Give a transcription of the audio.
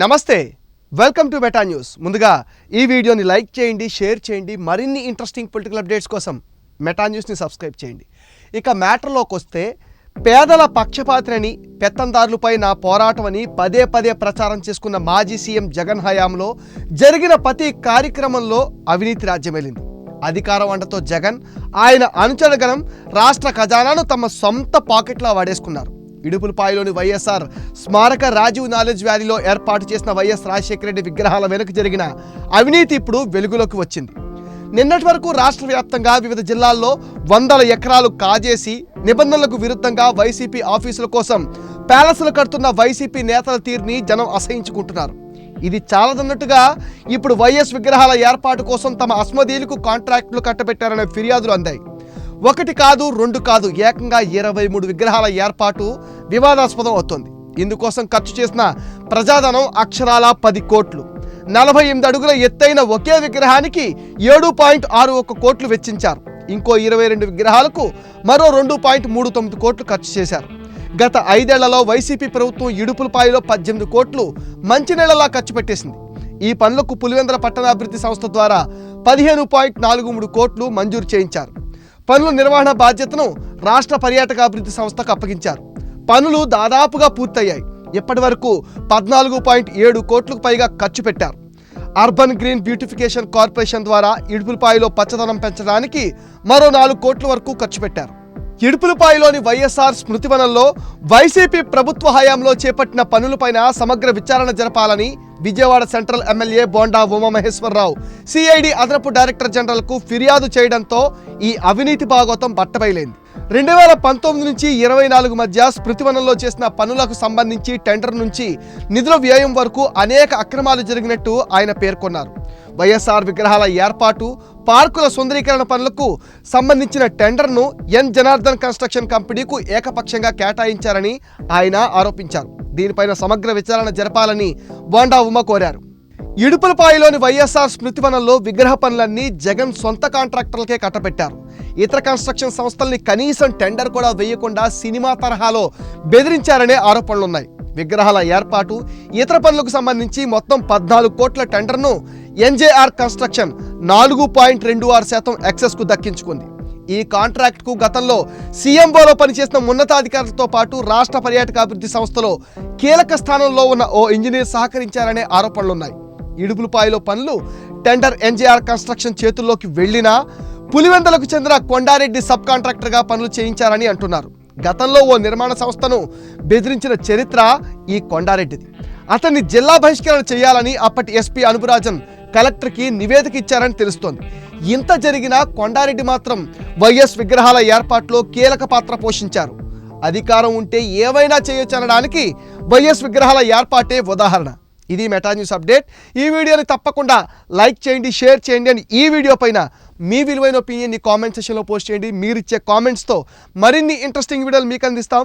నమస్తే. Welcome to beta news ముందుగా ఈ వీడియోని లైక్ చేయండి షేర్ చేయండి మరిన్ని ఇంట్రెస్టింగ్ పొలిటికల్ అప్డేట్స్ కోసం మెటా న్యూస్ని సబ్స్క్రైబ్ చేయండి. ఇక మ్యాటర్లోకి వస్తే పేదల పక్షపాత్రని పెత్తందారులపై నా పోరాటం అని పదే పదే ప్రచారం చేసుకున్న మాజీ సీఎం జగన్ హయాంలో జరిగిన ప్రతి కార్యక్రమంలో అవినీతి రాజ్యమేలింది అధికారం అండతో జగన్ ఆయన అనుచరగణం రాష్ట్ర ఖజానాను తమ సొంత పాకెట్లా వాడేసుకున్నారు. ఇడుపులపాయలోని వైఎస్ఆర్ స్మారక రాజీవ్ నాలెడ్జ్ వ్యాలీలో ఏర్పాటు చేసిన వైఎస్ రాజశేఖర రెడ్డి విగ్రహాల వెనుక జరిగిన అవినీతి ఇప్పుడు వెలుగులోకి వచ్చింది. నిన్నటి వరకు రాష్ట్ర వ్యాప్తంగా వివిధ జిల్లాల్లో వందల ఎకరాలు కాజేసి నిబంధనలకు విరుద్ధంగా వైసీపీ ఆఫీసుల కోసం ప్యాలెస్లు కడుతున్న వైసీపీ నేతల తీరుని జనం అసహించుకుంటున్నారు. ఇది చాలదన్నట్టుగా ఇప్పుడు వైఎస్ విగ్రహాల ఏర్పాటు కోసం తమ అస్మదీలకు కాంట్రాక్టులు కట్టబెట్టారనే ఫిర్యాదులు అందాయి. ఒకటి కాదు రెండు కాదు ఏకంగా ఇరవై మూడు విగ్రహాల ఏర్పాటు వివాదాస్పదం అవుతోంది. ఇందుకోసం ఖర్చు చేసిన ప్రజాధనం అక్షరాల పది కోట్లు. నలభై ఎనిమిది అడుగుల ఎత్తైన ఒకే విగ్రహానికి ఏడు పాయింట్ ఆరు ఒక కోట్లు వెచ్చించారు. ఇంకో ఇరవై రెండు విగ్రహాలకు మరో రెండు పాయింట్ మూడు తొమ్మిది కోట్లు ఖర్చు చేశారు. గత ఐదేళ్ళలో వైసీపీ ప్రభుత్వం ఇడుపులపాయలో పద్దెనిమిది కోట్లు మంచినీళ్ళలా ఖర్చు పెట్టేసింది. ఈ పనులకు పులివెందల పట్టణాభివృద్ధి సంస్థ ద్వారా పదిహేను పాయింట్ నాలుగు మూడు కోట్లు మంజూరు చేయించారు. పనుల నిర్వహణ బాధ్యతను రాష్ట్ర పర్యాటక అభివృద్ధి సంస్థకు అప్పగించారు. పనులు దాదాపుగా పూర్తయ్యాయి. ఇప్పటి వరకు పద్నాలుగు పాయింట్ ఏడు కోట్లకు పైగా ఖర్చు పెట్టారు. అర్బన్ గ్రీన్ బ్యూటిఫికేషన్ కార్పొరేషన్ ద్వారా ఇడుపులపాయలో పచ్చదనం పెంచడానికి మరో నాలుగు కోట్ల వరకు ఖర్చు పెట్టారు. ఇడుపులపాయలోని వైఎస్ఆర్ స్మృతివనంలో వైసీపీ ప్రభుత్వ హయాంలో చేపట్టిన పనులపైన సమగ్ర విచారణ జరపాలని Vijayawada central MLA Bonda Umamaheswararao. CID అదనపు డైరెక్టర్ జనరల్కు ఫిర్యాదు చేయడంతో ఈ అవినీతి భాగోతం బట్టబయలైంది. రెండు వేల పంతొమ్మిది నుంచి ఇరవై నాలుగు మధ్య స్మృతివనంలో చేసిన పనులకు సంబంధించి టెండర్ నుంచి నిధుల వ్యయం వరకు అనేక అక్రమాలు జరిగినట్టు ఆయన పేర్కొన్నారు. వైఎస్ఆర్ విగ్రహాల ఏర్పాటు పార్కుల సుందరీకరణ పనులకు సంబంధించిన టెండర్ను ఎన్. జనార్దన్ కన్స్ట్రక్షన్ కంపెనీకు ఏకపక్షంగా కేటాయించారని ఆయన ఆరోపించారు. దీనిపైన సమగ్ర విచారణ జరపాలని బోండా ఉమ కోరారు. ఇడుపులపాయలోని వైఎస్ఆర్ స్మృతివనంలో విగ్రహ పనులన్నీ జగన్ సొంత కాంట్రాక్టర్లకే కట్టబెట్టారు. ఇతర కన్స్ట్రక్షన్ సంస్థల్ని కనీసం టెండర్ కూడా వేయకుండా సినిమా తరహాలో బెదిరించారనే ఆరోపణలున్నాయి. విగ్రహాల ఏర్పాటు ఇతర పనులకు సంబంధించి మొత్తం పద్నాలుగు కోట్ల టెండర్ను ఎన్జేఆర్ కన్స్ట్రక్షన్ నాలుగు పాయింట్ రెండు ఆరు శాతం ఎక్సెస్కు దక్కించుకుంది. ఈ కాంట్రాక్ట్కు గతంలో సీఎంఓలో పనిచేసిన ఉన్నతాధికారులతో పాటు రాష్ట్ర పర్యాటకాభివృద్ధి సంస్థలో కీలక స్థానంలో ఉన్న ఓ ఇంజనీర్ సహకరించారనే ఆరోపణలున్నాయి. ఇడుపులపాయలో పనులు టెండర్ ఎన్జేఆర్ కన్స్ట్రక్షన్ చేతుల్లోకి వెళ్ళినా పులివెందలకు చెందిన కొండారెడ్డి సబ్ కాంట్రాక్టర్గా పనులు చేయించారని అంటున్నారు. గతంలో ఓ నిర్మాణ సంస్థను బెదిరించిన చరిత్ర ఈ కొండారెడ్డిది. అతన్ని జిల్లా బహిష్కరణ చేయాలని అప్పటి ఎస్పీ అనుపురాజన్ కలెక్టర్కి నివేదిక ఇచ్చారని తెలుస్తోంది. ఇంత జరిగినా కొండారెడ్డి మాత్రం వైఎస్ విగ్రహాల ఏర్పాట్లో కీలక పాత్ర పోషించారు. అధికారం ఉంటే ఏవైనా చేయొచ్చనడానికి వైఎస్ విగ్రహాల ఏర్పాటే ఉదాహరణ. ఇది మెటా న్యూస్ అప్డేట్. ఈ వీడియోని తప్పకుండా లైక్ చేయండి షేర్ చేయండి అని ఈ వీడియో పైన మీ విలువైన ఒపీనియన్ని కామెంట్ సెషన్లో పోస్ట్ చేయండి. మీరిచ్చే కామెంట్స్తో మరిన్ని ఇంట్రెస్టింగ్ వీడియోలు మీకు అందిస్తాం.